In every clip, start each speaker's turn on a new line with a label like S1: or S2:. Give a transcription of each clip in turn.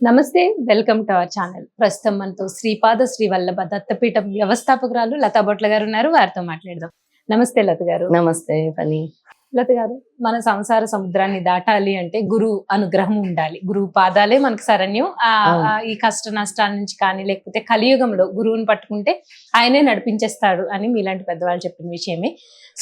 S1: నమస్తే welcome to our channel. ప్రస్తుతం మనతో శ్రీపాద శ్రీ వల్లభ దత్తపీఠం వ్యవస్థాపకురాలు లతా బొట్ల గారు ఉన్నారు. వారితో మాట్లాడదాం. నమస్తే లత గారు.
S2: నమస్తే పని
S1: లత గారు మన సంసార సముద్రాన్ని దాటాలి అంటే గురువు అనుగ్రహం ఉండాలి. గురువు పాదాలే మనకు శరణ్యం. ఈ కష్ట నష్టాల నుంచి కానీ లేకపోతే కలియుగంలో గురువుని పట్టుకుంటే ఆయనే నడిపించేస్తాడు అని మీలాంటి పెద్దవాళ్ళు చెప్పిన విషయమే.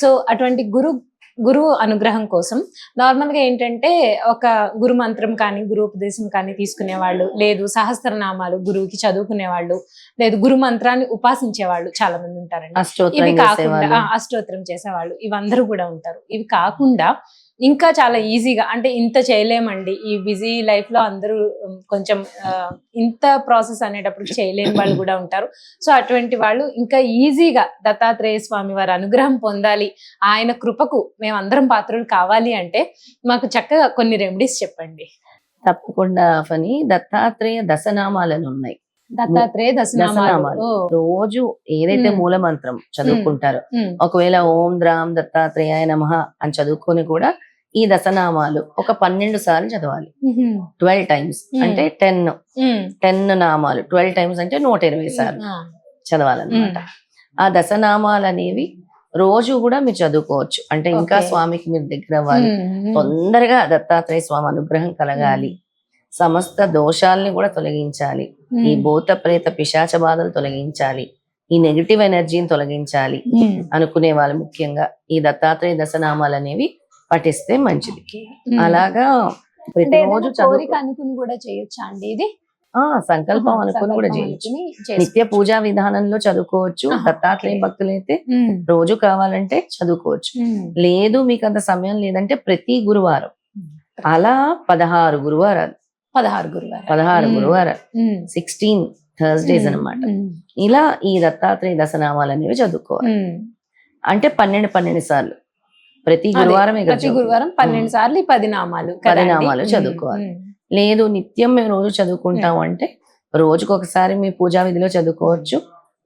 S1: సో అటువంటి గురు గురువు అనుగ్రహం కోసం. నార్మల్గా ఏంటంటే ఒక గురు మంత్రం కానీ గురు ఉపదేశం కానీ తీసుకునే వాళ్ళు లేదు సహస్రనామాలు గురువుకి చదువుకునే వాళ్ళు లేదు గురు మంత్రాన్ని ఉపాసించే వాళ్ళు చాలా మంది ఉంటారండి ఇవి కాకుండా అష్టోత్తరం చేసేవాళ్ళు. ఇవందరూ కూడా ఉంటారు. ఇవి కాకుండా ఇంకా చాలా ఈజీగా అంటే ఇంత చేయలేమండి. ఈ బిజీ లైఫ్లో అందరూ కొంచెం ఇంత ప్రాసెస్ అనేటప్పుడు చేయలేని వాళ్ళు కూడా ఉంటారు. సో అటువంటి వాళ్ళు ఇంకా ఈజీగా దత్తాత్రేయ స్వామి వారి అనుగ్రహం పొందాలి. ఆయన కృపకు మేమందరం పాత్రలు కావాలి అంటే మాకు చక్కగా కొన్ని రెమెడీస్ చెప్పండి.
S2: తప్పకుండా ఫని దత్తాత్రేయ దశనామాలను ఉన్నాయి.
S1: దత్తాత్రేయ దశనామాలు.
S2: రోజు ఏదైతే. మూల మంత్రం చదువుకుంటారో ఒకవేళ ఓం ద్రాం దత్తాత్రేయాయ నమ అని చదువుకొని కూడా ఈ దశనామాలు ఒక పన్నెండు సార్లు చదవాలి. Twelve times. అంటే టెన్. టెన్ నామాలు. ట్వెల్వ్ టైమ్స్ అంటే నూట ఇరవై సార్లు చదవాలన్నమాట. ఆ దశనామాలు అనేవి రోజు కూడా మీరు చదువుకోవచ్చు. అంటే ఇంకా. స్వామికి మీరు దగ్గర అవ్వాలి. తొందరగా దత్తాత్రేయ స్వామి అనుగ్రహం కలగాలి. సమస్త దోషాల్ని కూడా తొలగించాలి. ఈ భూత ప్రేత పిశాచ బాధలు తొలగించాలి ఈ నెగిటివ్ ఎనర్జీని తొలగించాలి అనుకునే వాళ్ళు ముఖ్యంగా ఈ దత్తాత్రేయ దశనామాలు అనేవి పఠిస్తే మంచిది. అలాగా ప్రతిరోజు
S1: అనుకుని కూడా చేయొచ్చా అండి ఇది?
S2: ఆ సంకల్పం అనుకుని కూడా చేయొచ్చు. నిత్య. పూజా విధానంలో చదువుకోవచ్చు దత్తాత్రేయ. భక్తులైతే
S1: ఉమ్,
S2: రోజు కావాలంటే చదువుకోవచ్చు. లేదు మీకు అంత సమయం లేదంటే ప్రతి గురువారం. అలా పదహారు గురువారాలు.
S1: పదహారు గురువారం
S2: పదహారు
S1: ఉమ్,
S2: సిక్స్టీన్ థర్స్డేస్
S1: ఉమ్,
S2: ఇలా ఈ దత్తాత్రేయ దశనామాలు అనేవి చదువుకోవాలి. అంటే పన్నెండు పన్నెండు సార్లు. ప్రతి గురువారం
S1: ప్రతి. గురువారం పన్నెండు. సార్లు ఈ పది నామాలు
S2: పది? నామాలు చదువుకోవాలి. లేదు నిత్యం మేము రోజు చదువుకుంటాం అంటే రోజుకు ఒకసారి మీ పూజా విధిలో చదువుకోవచ్చు.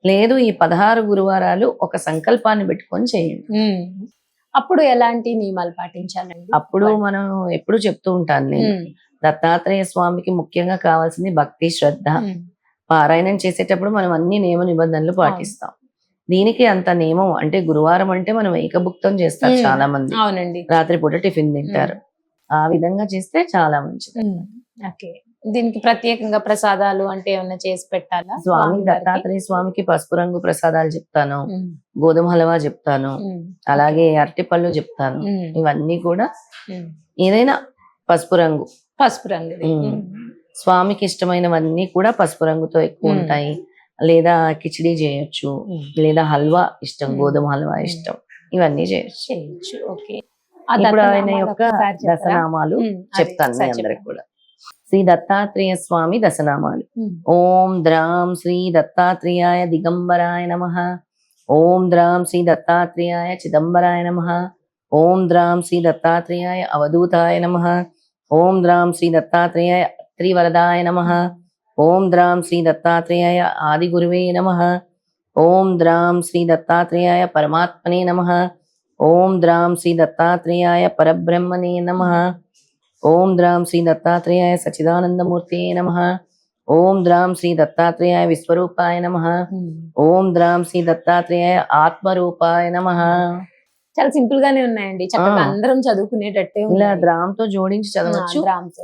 S2: లేదు ఈ పదహారు గురువారాలు ఒక సంకల్పాన్ని పెట్టుకొని చేయండి.
S1: అప్పుడు ఎలాంటి నియమాలు పాటించాలండి?
S2: అప్పుడు మనం ఎప్పుడు చెప్తూ ఉంటాను నేను. దత్తాత్రేయ స్వామికి ముఖ్యంగా కావాల్సింది భక్తి శ్రద్ధ. పారాయణం చేసేటప్పుడు మనం అన్ని నియమ నిబంధనలు పాటిస్తాం. దీనికి అంత నియమం అంటే గురువారం అంటే మనం ఏకభుక్తం చేస్తారు
S1: ఉమ్.
S2: చాలా మంది
S1: అవునండి.
S2: రాత్రిపూట టిఫిన్ తింటారు. ఆ విధంగా చేస్తే చాలా మంచిది.
S1: ఓకే. దీనికి ప్రత్యేకంగా ప్రసాదాలు అంటే ఏమన్నా చేసి పెట్టాలా?
S2: స్వామి? దత్తాత్రేయ స్వామికి పసుపు రంగు ప్రసాదాలు చెప్తాను. గోధుమ హల్వా చెప్తాను. అలాగే అరటిపళ్ళు చెప్తాను. ఇవన్నీ కూడా. ఏదైనా పసుపు రంగు.
S1: పసుపు.
S2: ఉమ్, స్వామికి ఇష్టమైనవన్నీ కూడా పసుపు రంగుతో ఎక్కువ. ఉంటాయి లేదా కిచిడి చేయొచ్చు. లేదా హల్వా ఇష్టం. గోధుమ హల్వా. ఇష్టం ఇవన్నీ చేయొచ్చు
S1: ఓకే
S2: ఇప్పుడు ఆయన యొక్క? దశనామాలు చెప్తాను అందరికి. కూడా శ్రీ దత్తాత్రేయ స్వామి దశనామాలు ఓం ద్రాం శ్రీ దత్తాత్రేయాయ దిగంబరాయ నమ ఓం ద్రాం శ్రీ దత్తాత్రేయాయ చిదంబరాయ నమ ఓం ద్రాం శ్రీ దత్తాత్రేయాయ అవధూతాయ నమ ఓం ద్రాం శ్రీ దత్తాత్రేయాయ త్రివరదాయ నమ ఓం ద్రాం శ్రీ దత్తాత్రేయాయ ఆదిగురువే నమ ఓం ద్రాం శ్రీ దత్తాత్రేయాయ పరమాత్మనే నమ ఓం ద్రాం శ్రీ దత్తాత్రేయాయ పరబ్రహ్మణే నమ ఓం ద్రాం శ్రీ దత్తాత్రేయాయ సచిదానందమూర్తే నమ ఓం ద్రాం శ్రీ దత్తాత్రేయాయ విశ్వరూపాయ నమ
S1: ఉమ్.
S2: ఓం ద్రాం శ్రీ దత్తాత్రేయాయ ఆత్మరూపాయ నమ
S1: చాలా సింపుల్ గానే ఉన్నాయండి చక్కగా. అందరం చదువుకునేటట్టే
S2: ఇలా
S1: ఉన్నాయి.
S2: ద్రాంతో జోడించి చదవచ్చు.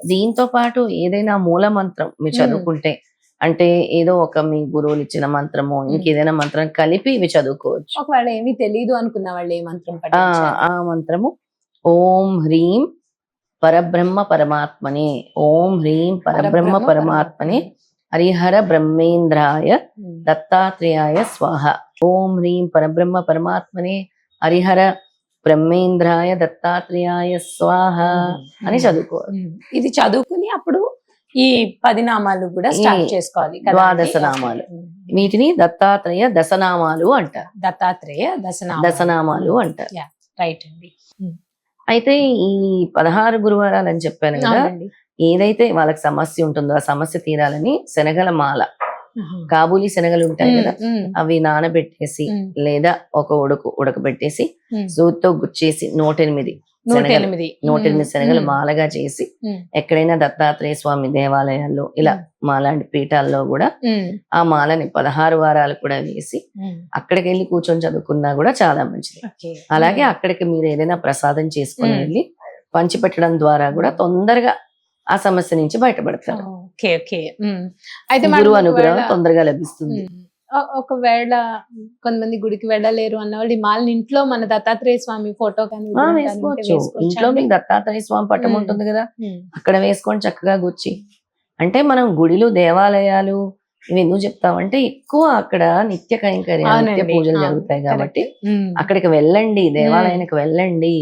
S2: దీంతో పాటు ఏదైనా మూల మంత్రం మీరు. చదువుకుంటే అంటే ఏదో ఒక మీ గురువులు ఇచ్చిన మంత్రము ఇంకేదైనా మంత్రం కలిపి ఇవి చదువుకోవచ్చు
S1: ఒకవేళ ఏమీ తెలియదు అనుకున్న వాళ్ళు ఏ మంత్రం
S2: ఆ మంత్రము ఓం హ్రీం పరబ్రహ్మ పరమాత్మనే ఓం హ్రీం పరబ్రహ్మ పరమాత్మనే హరిహర బ్రహ్మేంద్రాయ. దత్తాత్రేయాయ స్వాహ ఓం హ్రీం పరబ్రహ్మ పరమాత్మనే హరిహర బ్రహ్మేంద్రాయ దత్తాత్రేయాయ స్వాహ అని చదువుకోవాలి.
S1: ఇది చదువుకుని అప్పుడు ఈ పది నామాలు కూడా స్టార్ట్ చేసుకోవాలి?
S2: ద్వాదశ నామాలు. వీటిని దత్తాత్రేయ దశనామాలు అంటారు
S1: దత్తాత్రేయ దశనామాలు
S2: దశనామాలు అంటారు
S1: రైట్ అండి
S2: అయితే ఈ పదహారు గురువారాలు అని చెప్పాను కదా. ఏదైతే వాళ్ళకి సమస్య ఉంటుందో ఆ సమస్య తీరాలని శనగల మాల. కాబూలి శనగలు ఉంటాయి కదా అవి నానబెట్టేసి లేదా ఒక ఉడకు ఉడకబెట్టేసి. సూదితో గుచ్చేసి నూట ఎనిమిది
S1: నూట
S2: శనగలు
S1: ఎనిమిది
S2: నూట ఎనిమిది శనగలు మాలగా చేసి ఎక్కడైనా దత్తాత్రేయ స్వామి దేవాలయాల్లో ఇలా మాలాంటి పీఠాల్లో కూడా ఆ మాలని పదహారు వారాలు కూడా వేసి అక్కడికి వెళ్ళి కూర్చొని చదువుకున్నా కూడా చాలా మంచిది. అలాగే అక్కడికి మీరు ఏదైనా ప్రసాదం చేసుకొని. వెళ్ళి పంచిపెట్టడం ద్వారా కూడా తొందరగా ఆ సమస్య నుంచి బయటపడతారు.
S1: Okay okay. అయితే
S2: గురువు అనుగ్రహం
S1: ఒకవేళ-
S2: తొందరగా లభిస్తుంది
S1: ఒకవేళ కొంతమంది గుడికి వెళ్ళలేరు అన్న వాళ్ళు ఈ మాలని ఇంట్లో మన దత్తాత్రేయ స్వామి ఫోటో కానీ
S2: వేసుకోవచ్చు ఇంట్లో? మీకు దత్తాత్రేయ స్వామి పటం
S1: మ్మ్.
S2: ఉంటుంది కదా అక్కడ వేసుకొని చక్కగా గుచ్చి అంటే మనం గుడిలు దేవాలయాలు ఇవి ఎందుకు చెప్తామంటే ఎక్కువ అక్కడ నిత్య కైంకర్యం నిత్య. పూజలు జరుగుతాయి కాబట్టి. అక్కడికి వెళ్ళండి దేవాలయానికి వెళ్ళండి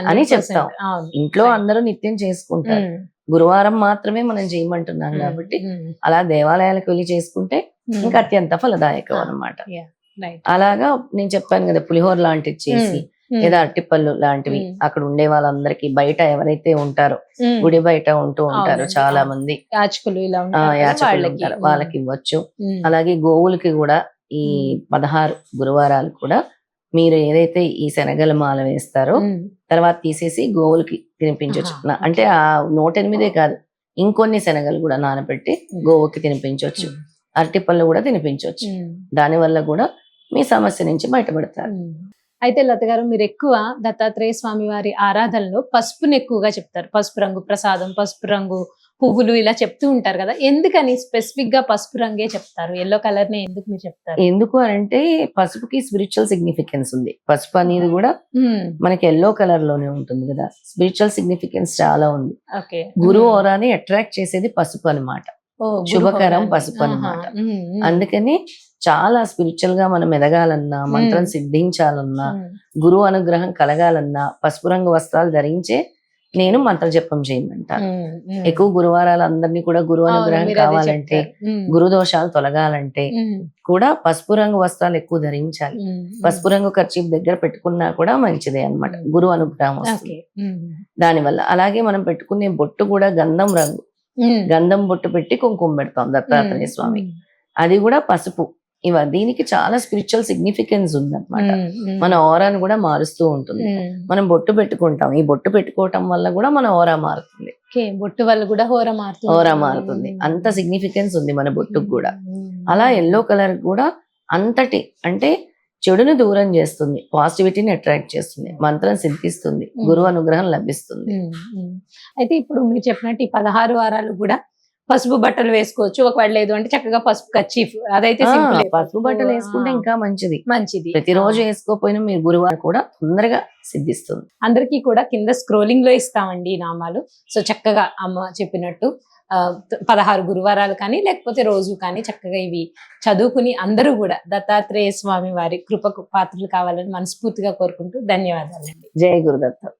S2: అని
S1: 100%
S2: చెప్తాం. ఇంట్లో. అందరూ నిత్యం చేసుకుంటారు గురువారం మాత్రమే మనం చేయమంటున్నాం
S1: ఉమ్,
S2: కాబట్టి
S1: ఉమ్,
S2: అలా దేవాలయాలకు వెళ్ళి చేసుకుంటే
S1: ఉమ్.
S2: ఇంకా అత్యంత ఫలదాయకం
S1: Right.
S2: అలాగా నేను చెప్పాను కదా పులిహోర లాంటిది చేసి లేదా అట్టిపళ్ళు లాంటివి. అక్కడ ఉండే వాళ్ళందరికీ బయట ఎవరైతే ఉంటారో గుడి బయట ఉంటూ ఉంటారు చాలా. మంది
S1: యాచకులు ఇలా
S2: యాచకులు
S1: వాళ్ళకి.
S2: ఉంటారు.
S1: ఉమ్,
S2: వాళ్ళకి ఇవ్వచ్చు. అలాగే గోవులకి కూడా ఈ. పదహారు గురువారాలు కూడా మీరు ఏదైతే ఈ శనగల మాల వేస్తారో తర్వాత తీసేసి గోవులకి తినిపించవచ్చు అంటే ఆ నూట ఎనిమిదే కాదు ఇంకొన్ని శనగలు కూడా నానబెట్టి. గోవుకి తినిపించవచ్చు అరటిపళ్ళు కూడా తినిపించవచ్చు
S1: ఉమ్.
S2: దాని వల్ల కూడా మీ సమస్య నుంచి బయటపడతారు.
S1: అయితే లత గారు మీరు ఎక్కువ దత్తాత్రేయ స్వామి వారి ఆరాధనలో పసుపుని ఎక్కువగా చెప్తారు. పసుపు రంగు ప్రసాదం పసుపు రంగు పువ్వులు ఇలా చెప్తూ ఉంటారు కదా. ఎందుకని స్పెసిఫిక్గా పసుపు రంగే చెప్తారు? ఎల్లో కలర్ నే ఎందుకు మీరు చెప్తారు?
S2: ఎందుకు అంటే పసుపుకి స్పిరిచువల్ సిగ్నిఫికెన్స్ ఉంది. పసుపు అనేది కూడా మనకి ఎల్లో కలర్లోనే ఉంటుంది కదా. స్పిరిచువల్ సిగ్నిఫికెన్స్ చాలా ఉంది.
S1: ఓకే.
S2: గురు. ఓరాని అట్రాక్ట్ చేసేది పసుపు
S1: గురు
S2: శుభకరం. పసుపు
S1: ఉమ్,
S2: అందుకని చాలా స్పిరిచువల్గా మనం ఎదగాలన్నా మంత్రం. సిద్ధించాలన్నా గురువు అనుగ్రహం కలగాలన్నా పసుపు రంగు వస్త్రాలు ధరించే నేను మంత్ర జపం చేయమంటాను. ఎక్కువ గురువారాలు అందరినీ కూడా గురువు అనుగ్రహం కావాలంటే గురు దోషాలు తొలగాలంటే కూడా పసుపు రంగు వస్త్రాలు ఎక్కువ ధరించాలి. పసుపు రంగు ఖర్చు దగ్గర పెట్టుకున్నా కూడా మంచిదే అన్నమాట.
S1: మ్మ్.
S2: గురువు అనుగ్రహం వస్తుంది. దానివల్ల అలాగే మనం పెట్టుకునే బొట్టు కూడా గంధం రంగు. గంధం బొట్టు పెట్టి కుంకుమ పెడతాం దత్తాత్రేయ స్వామి. అది కూడా పసుపు. ఇవ దీనికి చాలా స్పిరిచువల్ సిగ్నిఫికెన్స్ ఉందన్నమాట. మన ఓరాను కూడా మారుస్తూ ఉంటుంది. మనం బొట్టు పెట్టుకుంటాం. ఈ బొట్టు పెట్టుకోవటం వల్ల కూడా మన ఓరా మారుతుంది.
S1: బొట్టు వల్ల కూడా హోర మారుతుంది.
S2: ఓరా మారుతుంది. అంత సిగ్నిఫికెన్స్ ఉంది మన బొట్టుకు కూడా. అలా. ఎల్లో కలర్ కూడా అంతటి అంటే చెడుని దూరం చేస్తుంది. పాజిటివిటీని అట్రాక్ట్ చేస్తుంది. మంత్రం సిద్ధిస్తుంది. గురువు అనుగ్రహం లభిస్తుంది.
S1: అయితే ఇప్పుడు మీరు చెప్పినట్టు ఈ పదహారు వారాలు కూడా పసుపు బట్టలు వేసుకోవచ్చు. ఒకవేళ లేదు అంటే చక్కగా పసుపు కచ్చీఫ్ అదైతే ఏ.
S2: పసుపు బట్టలు వేసుకుంటే ఇంకా మంచిది.
S1: మంచిది.
S2: ప్రతిరోజు వేసుకోపోయినా మీరు గురువారం కూడా తొందరగా సిద్ధిస్తుంది.
S1: అందరికీ కూడా కింద స్క్రోలింగ్లో ఇస్తామండి ఈ నామాలు. సో చక్కగా అమ్మ చెప్పినట్టు పదహారు గురువారాలు కానీ లేకపోతే రోజు కానీ చక్కగా ఇవి చదువుకుని అందరూ కూడా దత్తాత్రేయ స్వామి వారి కృపకు పాత్రలు కావాలని మనస్ఫూర్తిగా కోరుకుంటూ ధన్యవాదాలండి.
S2: జయ గురుదత్త.